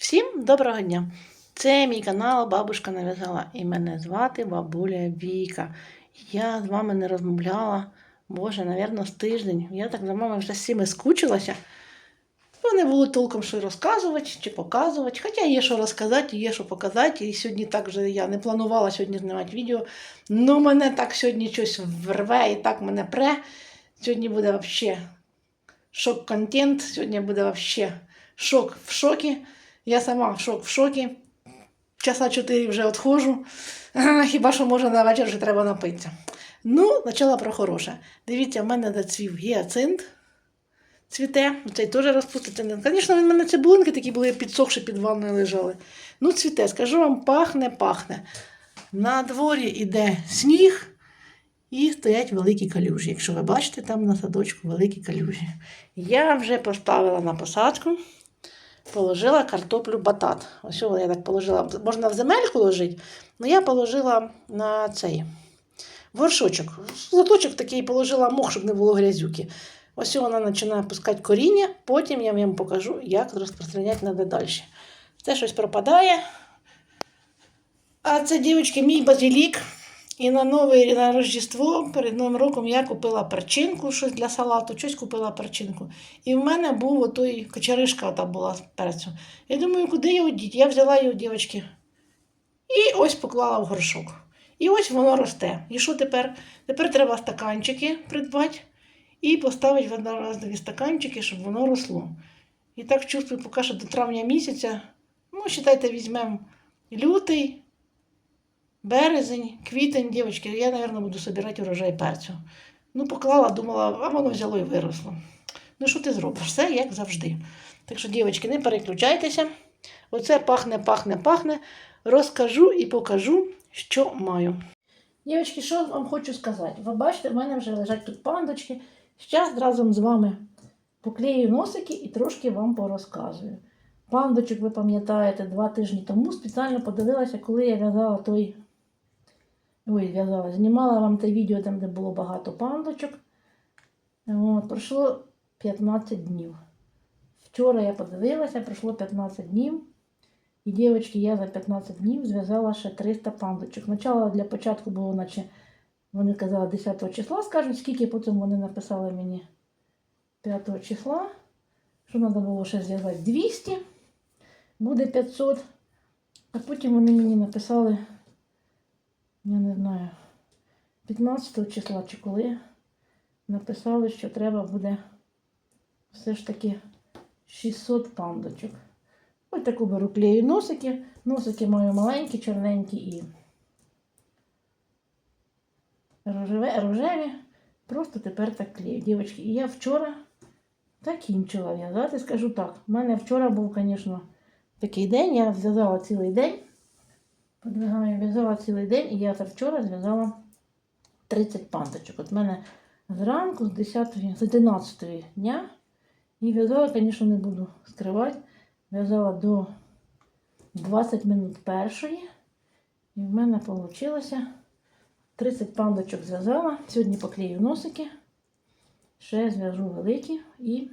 Всім доброго дня! Це мій канал Бабушка нав'язала і мене звати Бабуля Віка. Я з вами не розмовляла, боже, напевно, з тиждень. Я так за вами вже всіми скучилася. Бо не було толком що розказувати чи показувати. Хоча є що розказати, є що показати. І сьогодні так же я не планувала сьогодні знімати відео. Ну, мене так сьогодні щось врве і так мене пре. Сьогодні буде взагалі шок-контент. Сьогодні буде взагалі шок в шокі. Я сама в шок в шокі. Часа 4 вже відходжу. Хіба що може на вечір вже треба напитися. Ну, почала про хороше. Дивіться, в мене зацвів гіацинт. Цвіте, цей теж розпуститься. Звісно, в мене цибулинки такі були підсохші під ванною лежали. Ну, цвіте, скажу вам, пахне, пахне. На дворі йде сніг і стоять великі калюжі. Якщо ви бачите, там на садочку великі калюжі. Я вже поставила на посадку. Положила картоплю батат. Ось я так положила. Можна в земельку ложити, але я положила на цей горшочок. Лоточок такий положила мох, щоб не було грязюки. Ось вона починає пускати коріння, потім я вам покажу, як розпространяти треба далі. Це щось пропадає. А це, дівчатки, мій базилік. І на нове на Рождество перед Новим роком я купила перчинку, щось для салату, щось купила перчинку. І в мене був отой кочеришка ота була перцю. Я думаю, куди його діти? Я взяла його, дівчатки, і ось поклала в горшок. І ось воно росте. І що тепер? Тепер треба стаканчики придбати і поставити в одноразові стаканчики, щоб воно росло. І так чувствую, поки що до травня місяця, ну, вважайте, візьмемо лютий. Березень, квітень, дівчатки, я, мабуть, буду збирати урожай перцю. Ну, поклала, думала, а воно взяло і виросло. Ну, що ти зробиш? Все як завжди. Так що, дівчатки, не переключайтеся. Оце пахне, пахне, пахне. Розкажу і покажу, що маю. Дівчатки, що вам хочу сказати? Ви бачите, в мене вже лежать тут пандочки. Зараз разом з вами поклею носики і трошки вам порозказую. Пандочок, ви пам'ятаєте, два тижні тому спеціально подивилася, коли я в'язала той. Ой, в'язала, знімала вам те відео, там, де було багато пандочок. От, пройшло 15 днів. Вчора я подивилася, пройшло 15 днів. І, дівчатки, я за 15 днів зв'язала ще 300 пандочок. Спочатку для початку було, наче вони казали 10 числа, скажуть, скільки потім вони написали мені 5 числа. Що треба було ще зв'язати 200 буде 500. А потім вони мені написали, я не знаю, 15 числа чи коли написали, що треба буде все ж таки 600 пандочок. Ось таку беру клею носики. Носики маю маленькі, чорненькі і рожеві. Просто тепер так клею. Дівчатки, і я вчора закінчила в'язати. Скажу так, у мене вчора був, звісно, такий день, я зв'язала цілий день. Подвигаю, в'язала цілий день, і я вчора зв'язала 30 панточок. От в мене зранку з 10 з 11 дня. І в'язала, звісно, не буду скривати. В'язала до 20 минут першої. І в мене вийшло 30 пандочок зв'язала. Сьогодні поклею носики. Ще зв'яжу великі і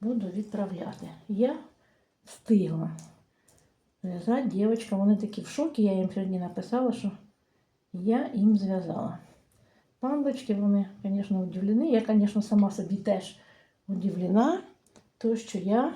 буду відправляти. Я встигла зв'язати дівчатка. Вони такі в шокі. Я їм сьогодні написала, що я їм зв'язала. Пандочки, вони, звісно, удивлені. Я, звісно, сама собі теж удивлена, то що я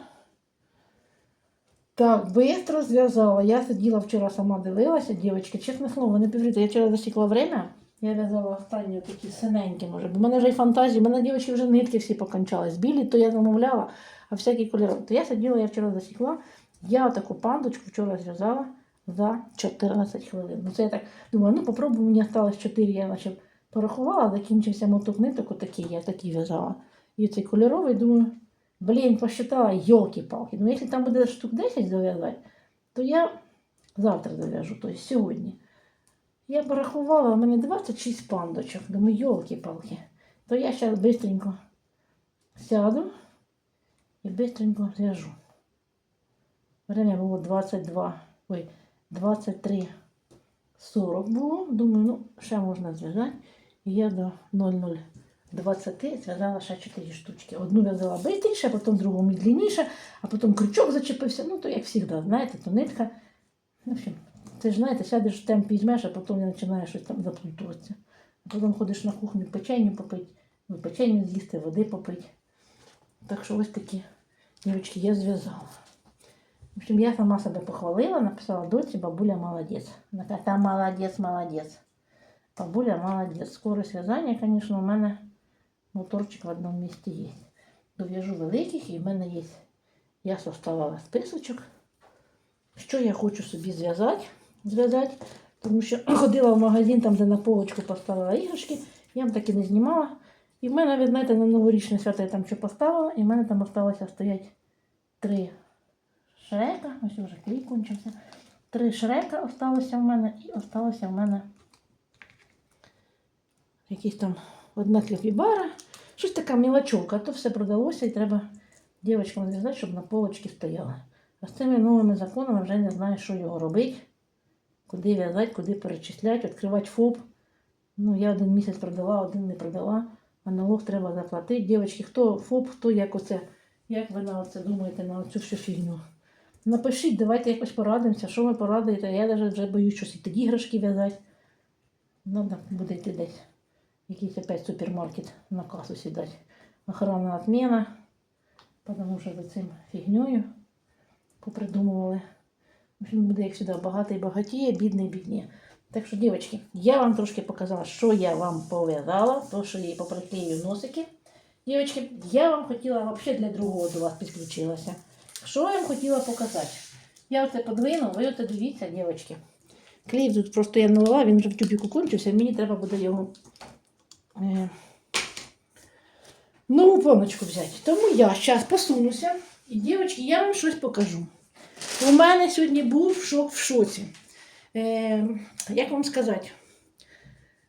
так швидко зв'язала. Я сиділа вчора сама дивилася, дівчатки, чесне слово, не повірите, я вчора засікла время. Я в'язала останні такі синенькі, може. Бо в мене вже й фантазії, в мене дівчатки вже нитки всі покончались. Білі, то я замовляла, а всякі кольори. То я сиділа, я вчора засікла. Я таку пандочку вчора зв'язала за 14 хвилин. Ну це я так думаю, ну попробую, мені осталось 4, я наче порахувала, закінчився моток ниток, отакий, я такий в'язала. І цей кольоровий, думаю, блін, посчитала, йолки-палки. Ну, якщо там буде штук 10 зав'язати, то я завтра зав'яжу, тобто сьогодні. Я порахувала, у мене 26 пандочок. Думаю, йолки-палки. То я зараз швидко сяду і швидко зв'яжу. Время було 22, ой, 23, 40 було. Думаю, ну, ще можна зв'язати. І я до 20 зв'язала ще 4 штучки. Одну в'язала швидше, потім другу медленніше, а потім крючок зачепився. Ну, то як завжди, знаєте, то нитка. В ти ж знаєте, сядеш в темп візьмеш, а потім починаєш щось там заплутуватися. А потім ходиш на кухню печеню попити, ну, печеню з'їсти, води попити. Так що ось такі дівчатки я зв'язала. В общем, я сама себе похвалила, написала доці, бабуля молодець. Вона каже, та молодець, молодець. Бабуля молодець. Скорость в'язання, звісно, у мене моторчик в одному місці є. Дов'яжу великих і в мене є. Я составила списочок, що я хочу собі зв'язати, зв'язати, тому що ходила в магазин, там, де на полочку поставила іграшки, я вам так і не знімала. І в мене, ви знаєте, на новорічне свято я там що поставила, і в мене там залишилося стоять три шрека. Ось вже клей кончився. Три шрека осталося в мене, і осталося в мене якісь там одна капібара. Щось така мілочовка, а то все продалося і треба дівчатам зв'язати, щоб на полочці стояло. А з цими новими законами вже не знаю, що його робити, куди в'язати, куди перечисляти, відкривати ФОП. Ну, я один місяць продала, один не продала, а налог треба заплатити. Дівчатки, хто ФОП, хто як оце, як ви на оце думаєте, на оцю всю фігню. Напишіть, давайте якось порадимося, що ви порадуєте. Я навіть вже боюсь щось і тоді іграшки в'язати. Надо буде йти десь. Якийсь опять супермаркет на касу сідати. Охрана отмена. Потому що за цим фігньою попридумували. В общем, буде як сюди багатий багатіє, бідний бідніє. Так що, дівчатки, я вам трошки показала, що я вам пов'язала, то, що я поприклею носики. Дівчатки, я вам хотіла взагалі для другого до вас підключилася. Що я вам хотіла показати? Я оце подвину, ви оце дивіться, дівчатки. Клей тут просто я налила, він вже в тюбіку кончився, мені треба буде його е, нову планочку взяти. Тому я зараз посунуся і, дівчатки, я вам щось покажу. У мене сьогодні був шок в шоці. Е, як вам сказати?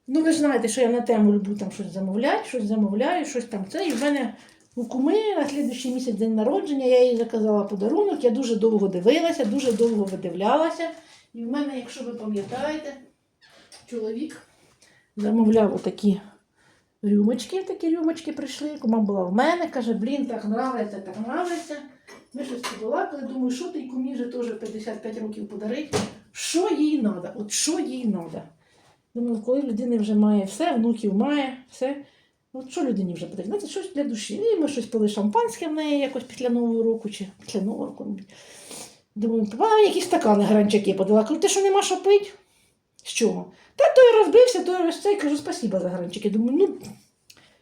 Ну, ви ж знаєте, що я на тему люблю там щось замовляти, щось замовляю, щось там це. І в мене у куми на слідуючий місяць день народження, я їй заказала подарунок, я дуже довго дивилася, дуже довго видивлялася. І в мене, якщо ви пам'ятаєте, чоловік замовляв отакі рюмочки, такі рюмочки прийшли. Кума була в мене, каже, блін, так нравиться, так нравиться. Ми щось побалакали, думаю, що ти кумі вже теж 55 років подарить. Що їй треба? От що їй треба? Думаю, коли людина вже має все, внуків має, все. От що людині вже потрібно? Знаєте, щось для душі. І ми щось пили шампанське в неї якось після Нового року чи після Нового року. Думаю, а якісь стакани гранчаки подала. Кажу, ти що нема що пить? З чого? Та той розбився, той ось цей. Кажу, спасіба за гранчики. Думаю, ну,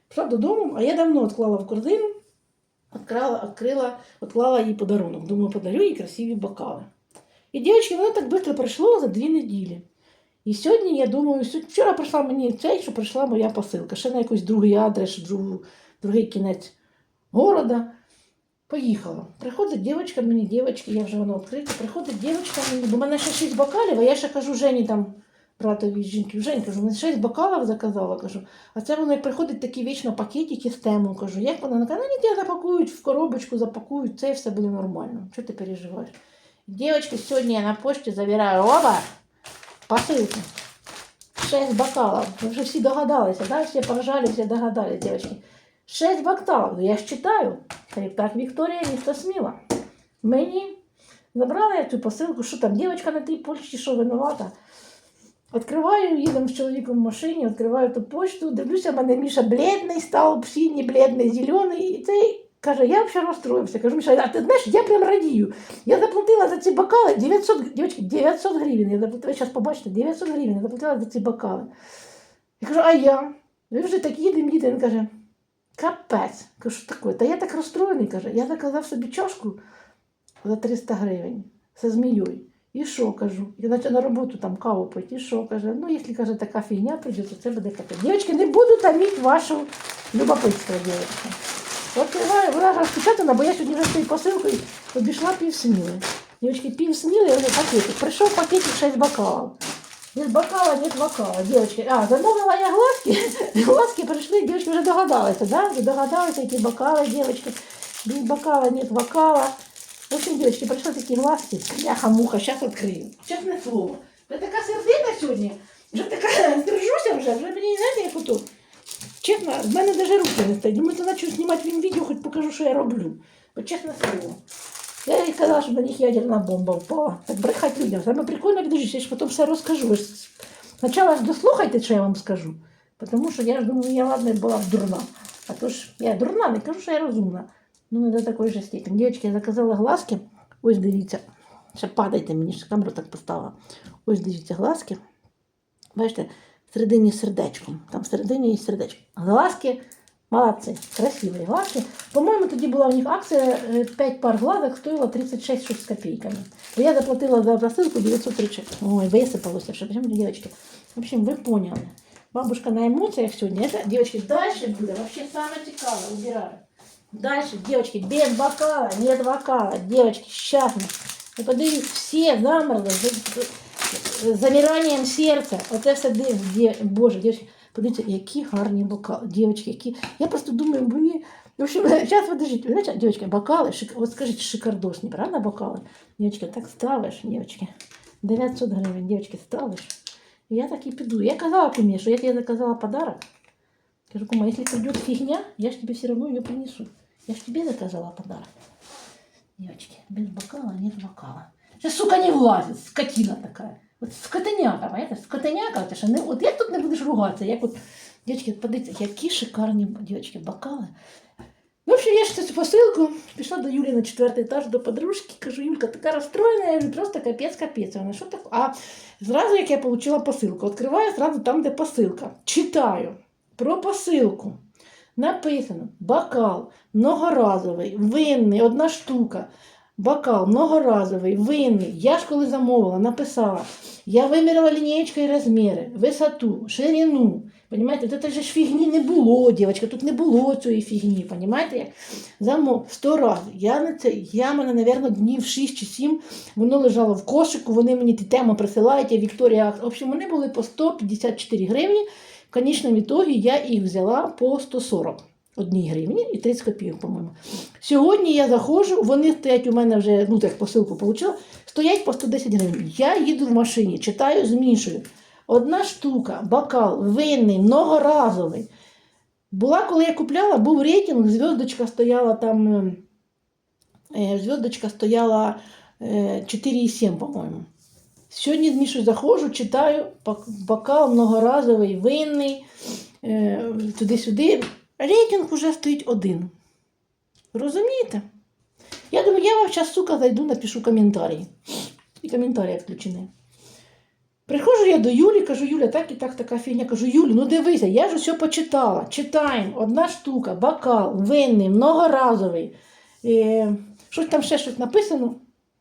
пішла додому, а я давно відклала в корзину, відкрала, відкрила, відклала їй подарунок. Думаю, подарю їй красиві бокали. І дівчатки, воно так швидко пройшло за дві неділі. І сьогодні, я думаю, сьогодні- вчора прийшла мені цей, що прийшла моя посилка. Ще на якийсь другий адрес, другу, другий кінець города. Поїхала. Приходить дівчинка мені, дівчатки, я вже воно відкрита. Приходить дівчинка мені, бо в мене ще шість бокалів, а я ще кажу Жені там, братові жінки, Жень, кажу, мене шість бокалів заказала, кажу. А це воно як приходить такі вічно пакетики з тему. Кажу, як вона? Вона каже, ну запакують в коробочку, запакують, це і все буде нормально. Чого ти переживаєш? Девочки, сьогодні я на почті забираю оба посилки. Шесть бокалов. Ви вже всі догадалися, да? Всі поржали, всі догадались, девочки. Шесть бокалов. Ну, Я ж читаю. Так, Вікторія, місто сміла. Мені забрала я цю посилку, що там, дівчинка на тій почті, що винувата. Відкриваю, їдемо з чоловіком в машині, відкриваю ту почту, дивлюся, в мене Міша бледний став, синій, бледний, зелений. І цей каже, я взагалі розстроївся. Кажу, Міша, а ти знаєш, я прям радію. Я заплатила за ці бокали 900, дівчатки, 900 гривень. Я заплатила, зараз побачите, 900 гривень я заплатила за ці бокали. Я кажу, а я? Ви вже так їдемо, їдемо. Він каже, капець. Кажу, що таке? Та я так розстроєний, каже, я заказав собі чашку за 300 гривень зі змією. І що кажу? Я наче на роботу там каву пити. І що каже? Ну, якщо каже, така фігня прийде, то це буде капець. Дівчатки, не буду таміть вашу любопитство, дівчатки. Відкриваю, вона розпечатана, бо я сьогодні вже з цією посилкою обійшла пів сміли. Дівчатки, пів сміли, вже пакетик. Прийшов пакетик 6 бокалів. Без бокала нет бокала, девочки. А, замовила я глазки. Глазки прийшли, девочки вже догадалися, да? Ви догадалися, які бокали, девочки. Без бокала нет бокала. В общем, девочки, прийшли такі глазки. Бляха-муха, зараз відкрию. Чесне слово. Ви така сердина сьогодні. Вже така держуся вже, вже мені, знаєте, як ото. Чесно, в мене навіть руки не стоять. Думаю, то начну знімати він відео, хоч покажу, що я роблю. Бо чесно слово. Я їй казала, що на них ядерна бомба впала. Так брехать людям. Саме прикольно, підождіть, я ж потім все розкажу. Спочатку дослухайте, що я вам скажу. Тому що я ж думаю, я ладно була б дурна. А то ж я дурна, не кажу, що я розумна. Ну, не до такої ж степені. Дівчатки, я заказала глазки. Ось дивіться. Ще падайте мені, ще камеру так поставила. Ось дивіться глазки. Бачите, всередині сердечком. Там всередині є сердечко. Глазки, молодці, красиві глазки. По-моєму, тоді була у них акція 5 пар глазок стоїла 36 щось з копійками. Бо я заплатила за посилку 930. Ой, висипалося, що дівчатки. В общем, ви поняли. Бабушка на эмоциях сегодня. Это, девочки, дальше будет вообще самое цікаве. Убираю. Дальше, девочки, без бокала, нет бокала. Девочки, сейчас мы. Ви подивіться, все замерли З, з- з замиранням серця. Оце все. Дє- Боже, дівчатки, подивіться, які гарні бокали. Дівчатки, які. Я просто думаю, мені. В общем, сейчас подождите, знаете, девочки, бокалы, шик... вот скажите, шикардосні, правда, бокали? Девочки, так ставиш, девочки. 900 гривень, девочки, ставиш. Я так і піду. Я казала кумі, що я тебе заказала подарок. Кажу, кума, если придет фигня, я ж тебе все равно ее принесу. Я ж тебе заказала подарок. Девочки, без бокала нет бокала. Сейчас, сука, не влазит, скотина такая. Вот скотиняка, понимаете? Скотиняка, це ж не, от як тут не будеш ругатися, як от, дівчатки, подивіться, які шикарні, дівчатки, бокали. В общем, я ж цю посилку пішла до Юлі на четвертий етаж до подружки. Кажу, Юлька, така розстроєна, я просто капець, капець. Вона що таке? А зразу, як я отримала посилку, відкриваю зразу там, де посилка. Читаю про посилку. Написано бокал многоразовий, винний, одна штука. Бокал многоразовий, винний. Я ж коли замовила, написала. Я виміряла лінієчкою розміри, висоту, ширину. Понимаєте, тут же ж фігні не було, дівчатка, тут не було цієї фігні, понимаєте? Як замов сто разів. Я на це, я мене, напевно, днів 6 чи 7, воно лежало в кошику, вони мені ті теми присилають, я Вікторія. В общем, вони були по 154 гривні. В конечному ітогі я їх взяла по 140 одній гривні і 30 копійок, по-моєму. Сьогодні я заходжу, вони стоять у мене вже, ну так посилку отримала, стоять по 110 гривень. Я їду в машині, читаю, змішую. Одна штука, бокал, винний, многоразовий. Була, коли я купляла, був рейтинг, зв'язочка стояла там, е, е, зв'язочка стояла е, 4,7, по-моєму. Сьогодні змішую, заходжу, читаю, бокал многоразовий, винний, е, туди-сюди. Рейтинг уже стоїть один. Розумієте? Я думаю, я вам зараз, сука, зайду, напишу коментарі. І коментарі включені. Приходжу я до Юлі, кажу, Юля, так і так така фігня. Кажу, Юлі, ну дивися, я ж усе почитала. Читаємо, одна штука, бокал, винний, многоразовий. Е, щось там ще щось написано.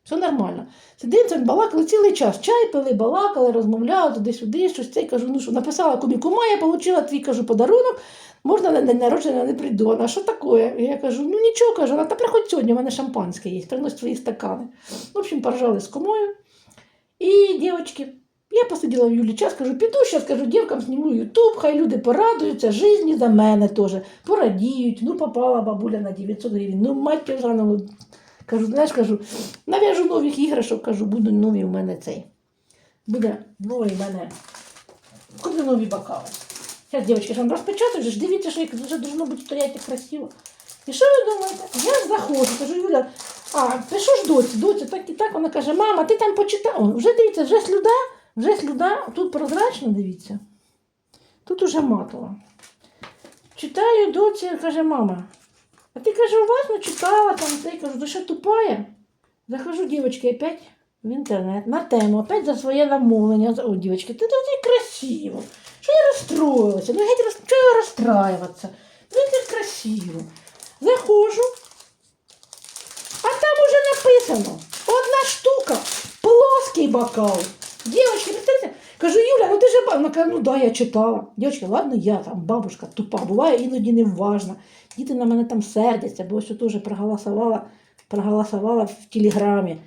Все нормально. Сидимо, балакали цілий час. Чай пили, балакали, розмовляли туди-сюди, щось це. Кажу, ну що, написала кумі, кума, я отримала твій кажу, подарунок, можна на день народження не прийду. Вона, що таке? Я кажу, ну нічого, кажу, вона, та приходь сьогодні, у мене шампанське є, принось свої стакани. В общем, поржали з кумою. І, дівчатки, я посиділа в Юлі час, кажу, піду зараз, кажу, дівкам зніму Ютуб, хай люди порадуються, житті за мене теж, порадіють. Ну, попала бабуля на 900 гривень, ну, мать заново. Кажу, знаєш, кажу, нав'яжу нових іграшок, кажу, будуть нові у мене цей. Буде новий в мене. Куди нові бокали. Зараз, дівчатки, вам розпечатаю, вже ж дивіться, що вже должно бути стояти красиво. І що ви думаєте? Я заходжу, кажу, Юля, а пишу ж доці, доці, так і так. Вона каже, мама, ти там почитай. Вже дивіться, вже слюда, вже слюда, тут прозрачно, дивіться. Тут уже матово. Читаю доці, каже, мама. А ти каже, уважно читала там Я кажу, ти що тупая? Захожу, дівчатки, опять в інтернет на тему, опять за своє намовлення. О, дівчатки, ти тут красиво. Що я розстроїлася? Ну, геть. Чого я розстраюватися? Ну, це красиво. Заходжу, а там уже написано одна штука, плоский бокал. Девочки, представляете? Кажу, Юля, ну ти же ба-» Вона каже, ну да, я читала. Дівчатки, ладно, я там бабушка тупа, буває іноді неважна. Діти на мене там сердяться, бо ось теж проголосувала, проголосувала в телеграмі.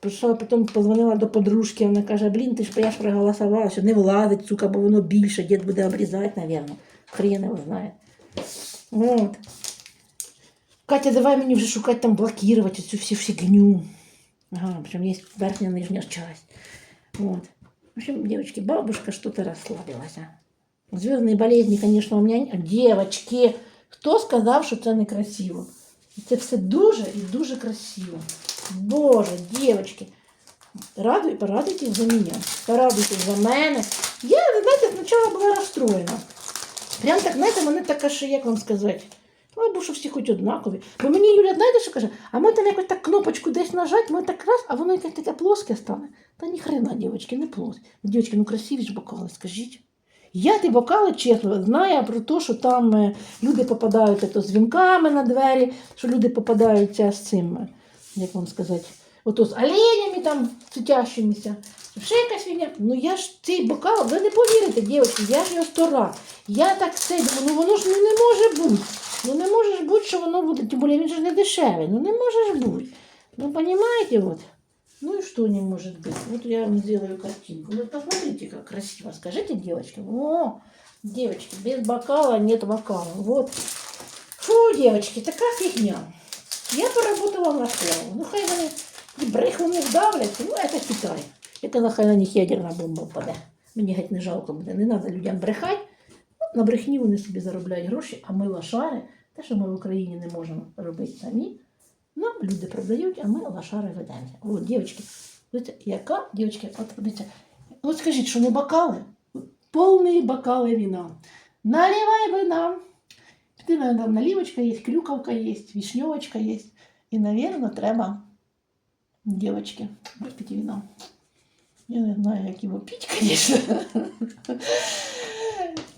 Прийшла, потім позвонила до подружки, вона каже, блін, ти ж я ж проголосувала, що не влазить, сука, бо воно більше, дід буде обрізати, напевно. Хрен його знає. От. Катя, давай мені вже шукати там блокувати цю всю фигню. Ага, причем есть верхняя нижняя часть. Вот. В общем, девочки, бабушка что-то расслабилась. а. Зв'язні болезні, звісно, у мене дівчатки. Хто сказав, що це некрасиво? Це все дуже і дуже красиво. Боже, дівчатки. Радуй, порадуйтесь за мене. Порадуйтесь за мене. Я, знаєте, спочатку була розстроєна. Прям так, знаєте, мене така ще, як вам сказати, або що всі хоч однакові. Бо мені Юля, знаєте, що каже? А ми там якось так кнопочку десь нажать, ми так раз, а воно якесь таке плоске стане. Та ні хрена, дівчатки, не плоске. Дівчатки, ну красиві ж бокали, скажіть. Я ті бокали, чесно, знаю про те, що там е, люди попадаються то з вінками на двері, що люди попадаються з цим, е, як вам сказати, ото з оленями там світящимися. Ще якась фігня. Ну я ж цей бокал, ви не повірите, дівчатки, я ж його сто раз. Я так це думаю, ну воно ж ну, не може бути. Ну не може ж бути, що воно буде, тим більше він же ж не дешевий. Ну не може ж бути. Ну, понимаете, вот. Ну и что не может быть? Вот я вам сделаю картинку. Ну, посмотрите, как красиво. Скажите, девочки. О, девочки, без бокала нет бокала. Вот. Фу, девочки, такая фигня. Я поработала на славу. Ну, хай вони і бреху не вдавляться. Ну, это Китай. Я казала, хай на них ядерна бомба впаде. Мені геть не жалко буде. Не треба людям брехати. Ну, на брехні вони собі заробляють гроші, а ми лошари, те, що ми в Україні не можемо робити самі, нам люди продають, а ми лошари ведемо. От, дівчатки, яка, дівчатки, от дивіться, от скажіть, що не бокали? Повні бокали вина. Наливай вина. Ти там наливочка є, клюковка є, вишневочка є. І, мабуть, треба, дівчатки, випити вина. Я не знаю, як його піть, звісно.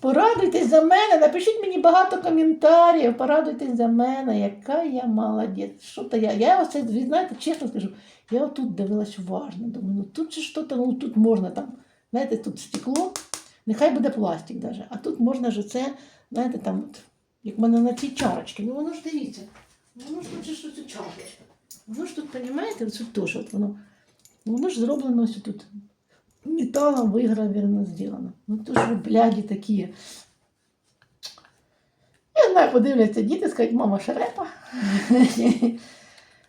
Порадуйтесь за мене, напишіть мені багато коментарів, порадуйтесь за мене, яка я молодець. Що то я? Я оце, ви знаєте, чесно скажу, я отут дивилась уважно. Думаю, ну тут же що то, ну тут можна там, знаєте, тут стекло, нехай буде пластик даже, а тут можна ж це, знаєте, там, от, як в мене на цій чарочці. Ну воно ж дивіться, воно ж же що це чарочка. Воно ж тут, розумієте, тут теж, от воно, воно ж зроблено ось тут металлом вигравірно зроблено. Ну то ж ви, бляді такі. Я знаю, подивляться діти, скажуть, мама шерепа.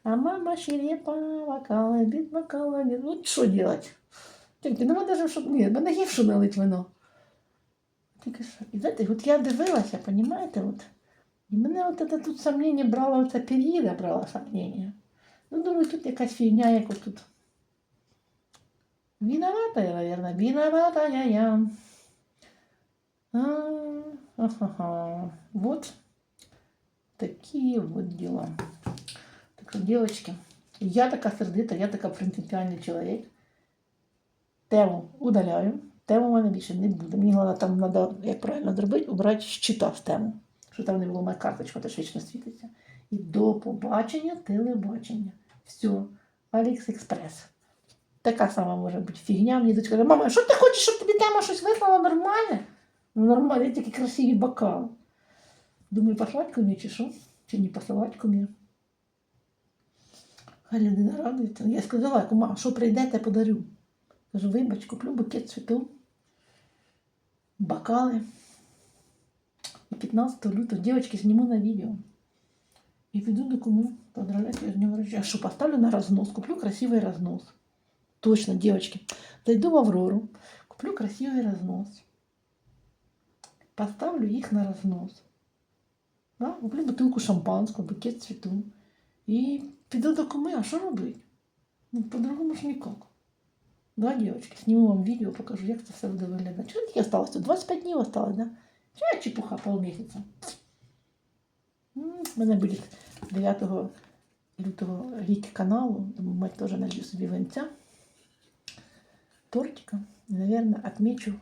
А мама шерепа, вокали, без вокала, без... Ну, що делать? Тільки нема даже, щоб... Ні, мене що налить вино. Тільки що. І знаєте, от я дивилася, понімаєте, от. І мене от це тут сомнення брало, оця періода брала сомнення. Ну, думаю, тут якась фігня, як от тут. Виновата я, наверное, виновата я я. А, ага. Вот такие вот дела. Так что, девочки, я така сердита, я така принципіальний чоловік. Тему удаляю. Тему в мене більше не буде. Мені головне там треба, як правильно зробити, убрати щита з тему. Щоб там не було моя карточка, теж вічно світиться. І до побачення телебачення. Все. Алекс Експрес. Така сама може бути фігня. Мені дочка каже, мама, що ти хочеш, щоб тобі тема щось вислала нормальне? Ну, нормально, такі красиві бокали. Думаю, послать кумі чи що? Чи не посилати? Хай людина радується. Я сказала, кума, що прийдете, подарю. Кажу, вибач, куплю букет цвіту, бокали. І 15 лютого дівчатки зніму на відео. І піду до куми, поздравляти з днем рождения. А що, поставлю на рознос, куплю красивий рознос. Точно, девочки. Зайду в Аврору, куплю красивый разнос. Поставлю их на разнос. Да? Куплю бутылку шампанского, букет цвету. И піду до куми, а що робити? Ну, по-другому ж ніяк. Да, девочки, сниму вам видео, покажу, як це все буде виглядати. Тільки осталось? Тут 25 днів осталось, да? Чого чепуха полмісяця? У мене буде 9 лютого рік каналу, тому мать теж налью собі винця тортика. И, наверное, отмечу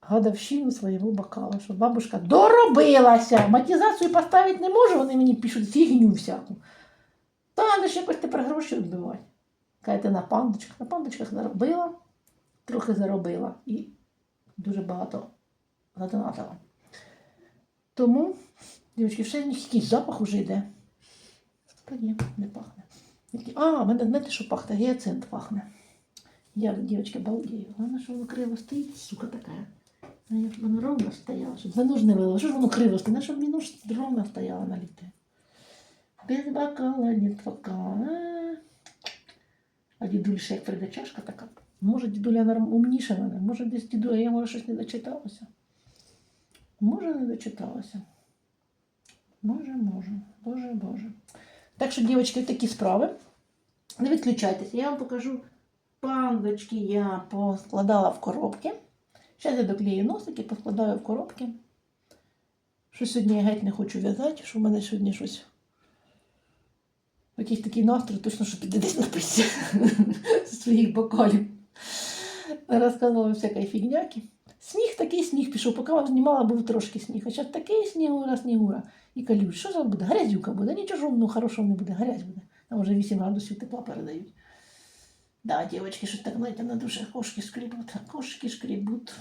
годовщину своего бокала, що бабушка доробилася. Матізацію поставити не можу, вони мені пишуть фігню всяку. Та треба ж якось тепер гроші відбивати. Кажете, на пандочках. На пандочках заробила, трохи заробила і дуже багато задонатила. Тому, дівчатки, ще якийсь запах уже йде. Та ні, не пахне. А, мене знаєте, що пахне? Гіацинт пахне. Я, девочка, балдею. Главное, что воно криво стоїть, сука такая. А я ж воно ровно стояло, щоб воно ж не вило. Що ж воно криво стоїть? Ну, щоб воно ж ровно стояло на літе. Без бокала, нет бокала. А. А як прийде чашка така. Може, дідуля норм... умніша мене, може десь дідуля, я може щось не дочиталася. Може, не дочиталася. Може, може. Боже, Боже. Так що, дівчатки, такі справи. Не відключайтеся, я вам покажу. Пандочки я поскладала в коробки. Зараз я доклею носики, поскладаю в коробки. Що сьогодні я геть не хочу в'язати, що в мене сьогодні щось. Якийсь такий настрій, точно, що піде десь написати з своїх бокалів. Розказувала всякої фігняки. Сніг такий сніг пішов, поки вам знімала, був трошки сніг. А зараз такий снігура, снігура. І калюш, що за буде? Грязюка буде, нічого жовного хорошого не буде, грязь буде. Там вже 8 градусів тепла передають. Да, девочки, що так, знаєте, на душе кошки скребут, кошки скребут.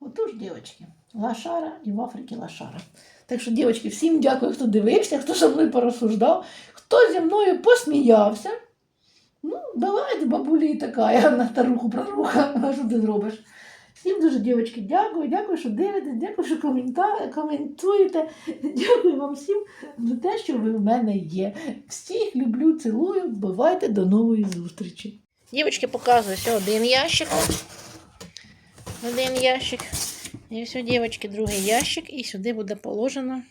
Отож, девочки, лашара і в Африці лашара. Так що, девочки, всім дякую, хто дивився, хто зі мною порозсуждав, хто зі мною посміявся. Ну, давайте, бабулі така, на старуху проруха, а що ти зробиш? Всім дуже, дівчатки, дякую, дякую, що дивитесь, дякую, що коментуєте. Дякую вам всім за те, що ви в мене є. Всіх люблю, цілую. Бувайте до нової зустрічі. Дівчатки, показую, все, один ящик. Один ящик. І все, дівчатки, другий ящик. І сюди буде положено.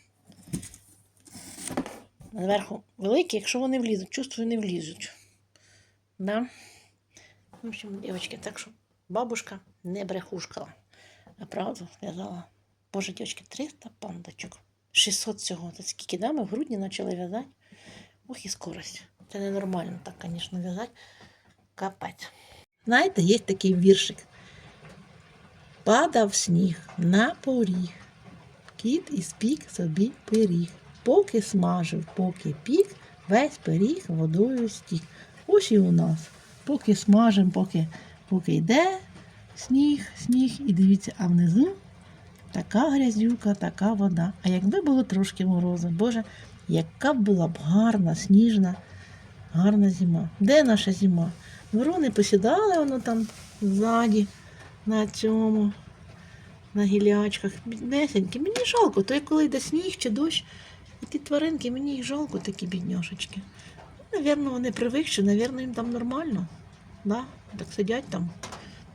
Зверху великий, якщо вони влізуть, чувствую, не влізуть. Да? В общем, дівчатки, так що бабушка не брехушкала. А правду сказала. Боже, дівчатки, 300 пандочок. 600 всього. Це скільки да? Ми в грудні почали в'язати. Ох, і скорость. Це ненормально так, звісно, в'язати. Капець. Знаєте, є такий віршик. Падав сніг на поріг. Кіт і спік собі пиріг. Поки смажив, поки пік, весь пиріг водою стік. Ось і у нас. Поки смажим, поки, поки йде сніг, сніг, і дивіться, а внизу така грязюка, така вода. А якби було трошки морозу, Боже, яка б була б гарна, сніжна, гарна зима. Де наша зима? Ворони посідали воно там ззаді, на цьому, на гілячках. Біднесенькі. Мені жалко, то коли йде сніг чи дощ, і ті тваринки, мені їх жалко, такі бідньошечки. Навірно, вони привикші, навірно, їм там нормально. Да? Так сидять там.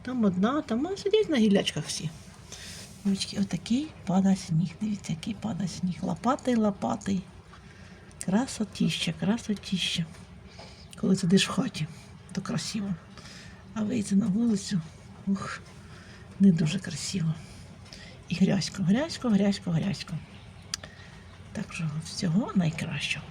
Там одна, там а сидять на гілячках всі. Дівчатки, отакий падає сніг. Дивіться, який падає сніг. Лопатий, лопатий. Красотіща, красотіща. Коли сидиш в хаті, то красиво. А вийти на вулицю, ух, не дуже красиво. І грязько, грязько, грязько, грязько. Так що всього найкращого.